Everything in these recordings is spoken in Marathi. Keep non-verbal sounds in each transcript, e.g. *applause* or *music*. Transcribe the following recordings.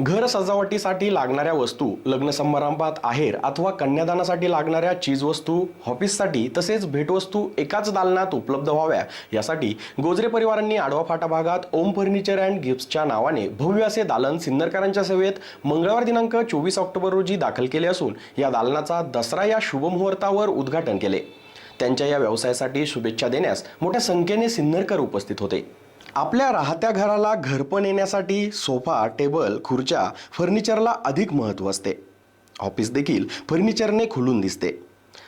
घर सजावटीसाठी लागणाऱ्या वस्तू लग्न समारंभात आहेर अथवा कन्यादानासाठी लागणाऱ्या चीजवस्तू ऑफिससाठी तसेच भेटवस्तू एकाच दालनात उपलब्ध व्हाव्या. यासाठी गोजरे परिवारांनी आडवा फाटा भागात ओम फर्निचर अँड गिफ्ट्सच्या नावाने भव्य असे दालन सिन्नरकरांच्या सेवेत मंगळवार दिनांक चोवीस ऑक्टोबर रोजी दाखल केले असून या दालनाचा दसरा या शुभमुहूर्तावर उद्घाटन केले. त्यांच्या या व्यवसायासाठी शुभेच्छा देण्यास मोठ्या संख्येने सिन्नरकर उपस्थित होते. आपल्या राहत्या घराला घरपण येण्यासाठी सोफा टेबल खुर्च्या फर्निचरला अधिक महत्त्व असते. ऑफिस देखील फर्निचरने खुलून दिसते.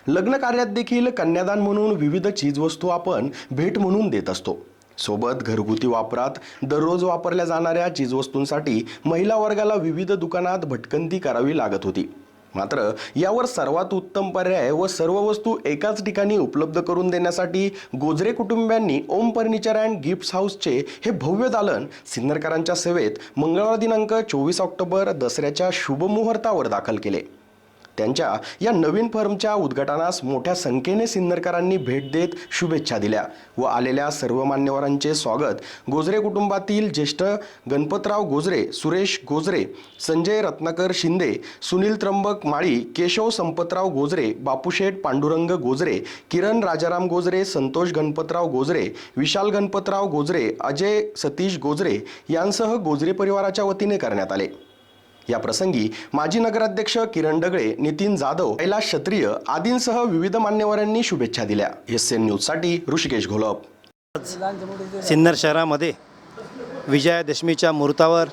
लग्न कार्यात देखील कन्यादान म्हणून विविध चीजवस्तू आपण भेट म्हणून देत असतो. सोबत घरगुती वापरात दररोज वापरल्या जाणाऱ्या चीजवस्तूंसाठी महिला वर्गाला विविध दुकानात भटकंती करावी लागत होती. मात्र यावर सर्वात उत्तम पर्याय व सर्व वस्तू एकाच ठिकाणी उपलब्ध करून देण्यासाठी गोजरे कुटुंबियांनी ओम फर्निचर अँड गिफ्ट्स हाऊसचे हे भव्य दालन सिन्नरकरांच्या सेवेत मंगळवार दिनांक चोवीस ऑक्टोबर दसऱ्याच्या शुभमुहूर्तावर दाखल केले. त्यांच्या या नवीन फर्मच्या उद्घाटनास मोठ्या संख्येने सिन्नरकरांनी भेट देत शुभेच्छा दिल्या व आलेल्या सर्व मान्यवरांचे स्वागत. गोजरे कुटुंबातील ज्येष्ठ गणपतराव गोजरे सुरेश गोजरे संजय रत्नाकर शिंदे सुनील त्र्यंबक माळी केशव संपतराव गोजरे बापूशेठ पांडुरंग गोजरे किरण राजाराम गोजरे संतोष गणपतराव गोजरे विशाल गणपतराव गोजरे अजय सतीश गोजरे यांसह गोजरे परिवाराच्या वतीने करण्यात आले. या प्रसंगी माजी नगराध्यक्ष किरण डगळे नितीन जाधव कैलास क्षत्रिय आदींसह विविध मान्यवरांनी शुभेच्छा दिल्या. एस एन न्यूजसाठी ऋषिकेश घोलप. सिन्नर शहरामध्ये विजयादशमीच्या मुहूर्तावर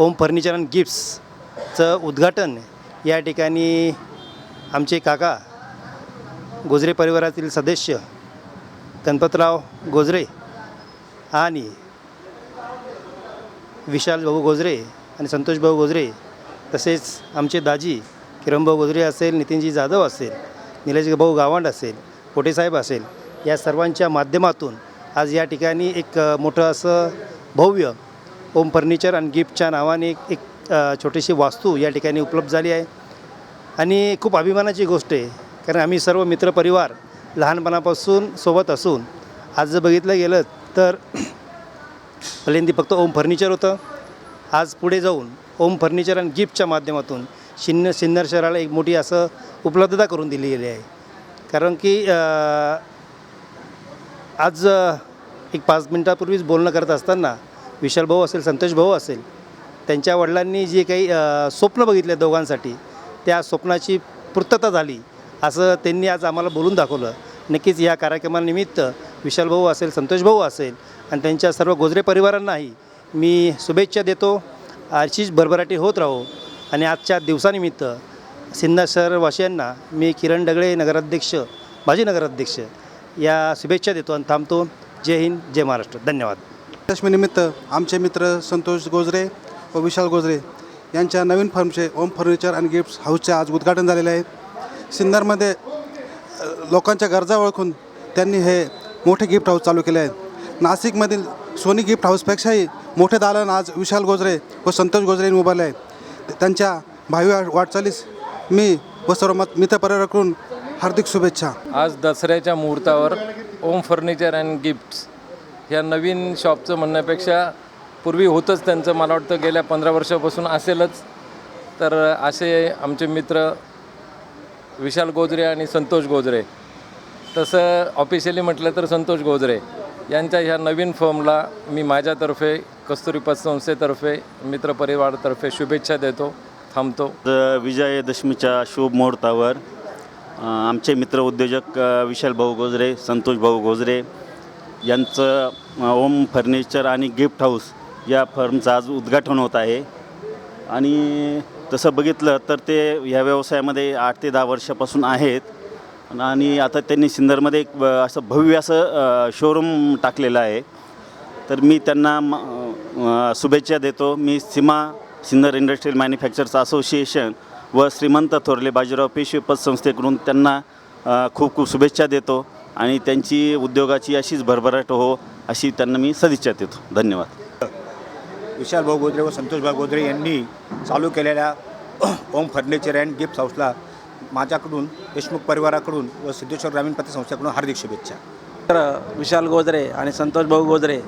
ओम फर्निचर अँड गिफ्ट्सचं उद्घाटन या ठिकाणी आमचे काका गोजरे परिवारातील सदस्य गणपतराव गोजरे आणि विशाल भाऊ गोजरे आणि संतोष भाऊ गोजरे तसेच आमचे दाजी किरणभाऊ गोजरे असेल नितीनजी जाधव असेल निलेश भाऊ गावंड असेल पोटेसाहेब असेल या सर्वांच्या माध्यमातून आज या ठिकाणी एक मोठं असं भव्य ओम फर्निचर आणि गिफ्टच्या नावाने एक एक छोटीशी वास्तू या ठिकाणी उपलब्ध झाली आहे. आणि खूप अभिमानाची गोष्ट आहे कारण आम्ही सर्व मित्रपरिवार लहानपणापासून सोबत असून आज जर बघितलं गेलं तर *clears throat* पहिल्यांदी फक्त ओम फर्निचर होतं. आज पुढे जाऊन ओम फर्निचर अँड गिफ्टच्या माध्यमातून शिन्न सिन्नर शहराला एक मोठी असं उपलब्धता करून दिली गेली आहे. कारण की आज एक पाच मिनटापूर्वीच बोलणं करत असताना विशाल भाऊ असेल संतोष भाऊ असेल त्यांच्या वडिलांनी जे काही स्वप्न बघितले दोघांसाठी त्या स्वप्नाची पूर्तता झाली असं त्यांनी आज आम्हाला बोलून दाखवलं. नक्कीच या कार्यक्रमानिमित्त विशाल भाऊ असेल संतोष भाऊ असेल आणि त्यांच्या सर्व गोजरे परिवारांनाही मी शुभेच्छा देतो. अशीच भरभराटी होत राहो. आणि आजच्या दिवसानिमित्त सिन्नर शहरवासियांना मी किरण डगळे नगराध्यक्ष माजी नगराध्यक्ष या शुभेच्छा देतो आणि थांबतो. जय हिंद जय महाराष्ट्र. धन्यवाद. दशमीनिमित्त आमचे मित्र संतोष गोजरे व विशाल गोजरे यांच्या नवीन फर्मचे ओम फर्निचर अँड गिफ्ट्स हाऊसचे आज उद्घाटन झालेले आहे. सिन्नरमध्ये लोकांच्या गरजा ओळखून त्यांनी हे मोठे गिफ्ट हाऊस चालू केले आहेत. नाशिकमधील सोनी गिफ्ट हाऊसपेक्षाही मोठे दालन आज विशाल गोजरे व संतोष गोजरे यांनी उभारले आहे. त्यांच्या भावी वाटचालीस मी व सर्व मत मित्रपरिवाराकडून हार्दिक शुभेच्छा. आज दसऱ्याच्या मुहूर्तावर ओम फर्निचर अँड गिफ्ट्स ह्या नवीन शॉपचं म्हणण्यापेक्षा पूर्वी होतंच त्यांचं. मला वाटतं गेल्या पंधरा वर्षापासून असेलच. तर असे आमचे मित्र विशाल गोजरे आणि संतोष गोजरे. तसं ऑफिशियली म्हटलं तर संतोष गोजरे. यांच्या ह्या नवीन फर्मला मी माझ्यातर्फे कस्तुरीपत संस्थेतर्फे मित्रपरिवारातर्फे शुभेच्छा देतो थांबतो. विजयादशमीच्या शुभ मुहूर्तावर आमचे मित्र उद्योजक विशाल भाऊ गोजरे संतोष भाऊ गोजरे यांचं ओम फर्निचर आणि गिफ्ट हाऊस या फर्मचं आज उद्घाटन होत आहे. आणि तसं बघितलं तर ते ह्या व्यवसायामध्ये आठ ते दहा वर्षापासून आहेत. आणि आता त्यांनी सिन्नरमध्ये एक ब- असं भव्य असं शोरूम टाकलेलं आहे. तर मी त्यांना म- अ, शुभेच्छा देतो. मी Seema Sinnar industrial manufacturers association व श्रीमंत थोरले बाजीराव पेशवे पतसंस्थेकडून त्यांना अ, खूप खूप शुभेच्छा देतो आणि त्यांची उद्योगाची अशीच भरभराट हो अशी त्यांना मी सदिच्छा देतो. धन्यवाद. विशाल भाऊ गोदरे व संतोष भाऊ गोदरे यांनी चालू केलेल्या ओम फर्निचर अँड गिफ्ट हाऊसला माझ्याकडून देशमुख परिवाराकडून व सिद्धेश्वर ग्रामीण पतसंस्थेकडून हार्दिक शुभेच्छा. तर विशाल गोजरे आणि संतोष भाऊ गोजरे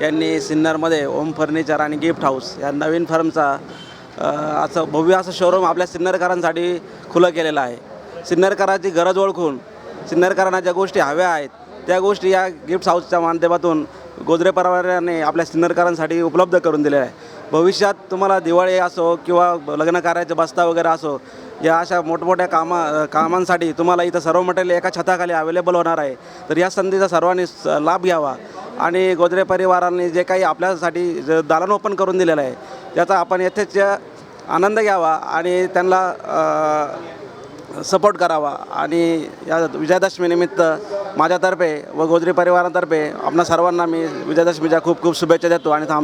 यांनी सिन्नरमध्ये ओम फर्निचर आणि गिफ्ट हाऊस या नवीन फर्मचा असं भव्य असं शोरूम आपल्या सिन्नरकरांसाठी खुलं केलेलं आहे. सिन्नरकरांची गरज ओळखून सिन्नरकरांना ज्या गोष्टी हव्या आहेत त्या गोष्टी या गिफ्ट हाऊसच्या माध्यमातून गोजरे परिवाराने आपल्या सिन्नरकरांसाठी उपलब्ध करून दिलेल्या आहे भविष्यात तुम्हाला दिवाळी असो किंवा लग्न कार्याचे बस्ता वगैरे असो या अशा मोठमोठ्या कामा कामांसाठी तुम्हाला इथं सर्व मटेरियल एका छताखाली अवेलेबल होणार आहे. तर या संधीचा सर्वांनी लाभ घ्यावा. आणि गोदरे परिवारांनी जे काही आपल्यासाठी ज- दालन ओपन करून दिलेलं आहे त्याचा आपण येथेच आनंद घ्यावा आणि त्यांना सपोर्ट करावा. आणि या विजयादशमीनिमित्त माझ्यातर्फे व गोदरी परिवारातर्फे आपणा सर्वांना मी विजयादशमीच्या खूप खूप शुभेच्छा देतो आणि थांब